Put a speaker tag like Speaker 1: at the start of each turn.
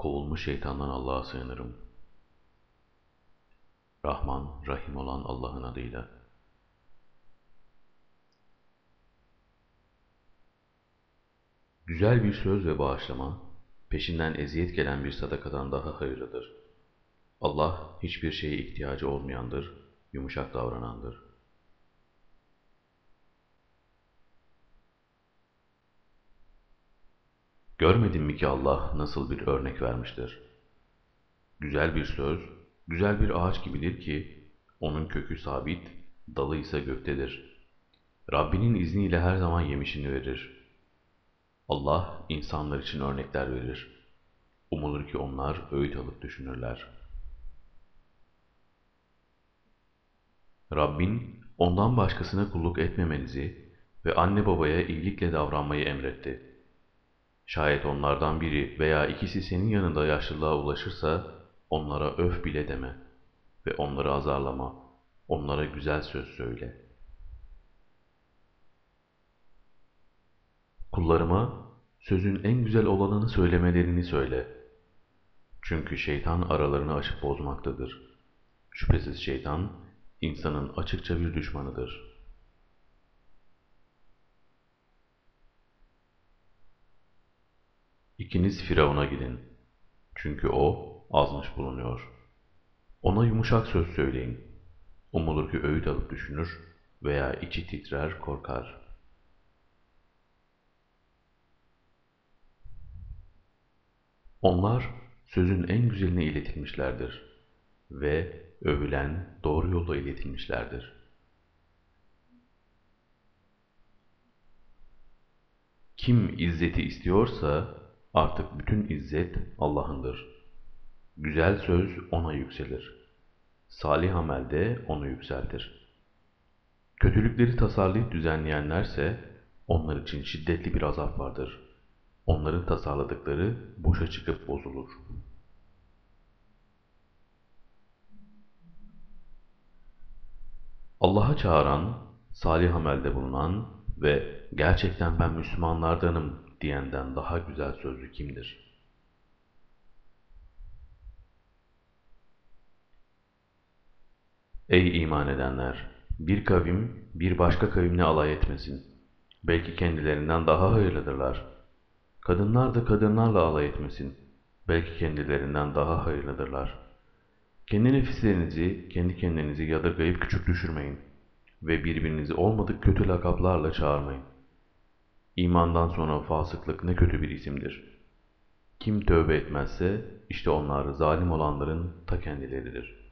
Speaker 1: Kovulmuş şeytandan Allah'a sığınırım. Rahman, Rahim olan Allah'ın adıyla. Güzel bir söz ve bağışlama, peşinden eziyet gelen bir sadakadan daha hayırlıdır. Allah hiçbir şeye ihtiyacı olmayandır, yumuşak davranandır. Görmedin mi ki Allah nasıl bir örnek vermiştir? Güzel bir söz, güzel bir ağaç gibidir ki, onun kökü sabit, dalı ise göktedir. Rabbinin izniyle her zaman yemişini verir. Allah insanlar için örnekler verir. Umulur ki onlar öğüt alıp düşünürler. Rabbin ondan başkasına kulluk etmemenizi ve anne babaya iyilikle davranmayı emretti. Şayet onlardan biri veya ikisi senin yanında yaşlılığa ulaşırsa onlara öf bile deme ve onları azarlama, onlara güzel söz söyle. Kullarıma sözün en güzel olanını söylemelerini söyle. Çünkü şeytan aralarını açıp bozmaktadır. Şüphesiz şeytan insanın açıkça bir düşmanıdır.'' İkiniz Firavun'a gidin. Çünkü o azmış bulunuyor. Ona yumuşak söz söyleyin. Umulur ki öğüt alıp düşünür veya içi titrer korkar. Onlar sözün en güzeline iletilmişlerdir ve övülen doğru yolda iletilmişlerdir. Kim izzeti istiyorsa Artık bütün izzet Allah'ındır. Güzel söz ona yükselir. Salih amel de onu yükseltir. Kötülükleri tasarlayıp düzenleyenlerse onlar için şiddetli bir azap vardır. Onların tasarladıkları boşa çıkıp bozulur. Allah'a çağıran, salih amelde bulunan ve gerçekten ben Müslümanlardanım diyenden daha güzel sözlü kimdir? Ey iman edenler! Bir kavim bir başka kavimle alay etmesin. Belki kendilerinden daha hayırlıdırlar. Kadınlar da kadınlarla alay etmesin. Belki kendilerinden daha hayırlıdırlar. Kendi nefislerinizi, kendi kendinizi yadırgayıp küçük düşürmeyin ve birbirinizi olmadık kötü lakaplarla çağırmayın. İmandan sonra fasıklık ne kötü bir isimdir. Kim tövbe etmezse işte onlar zalim olanların ta kendileridir.''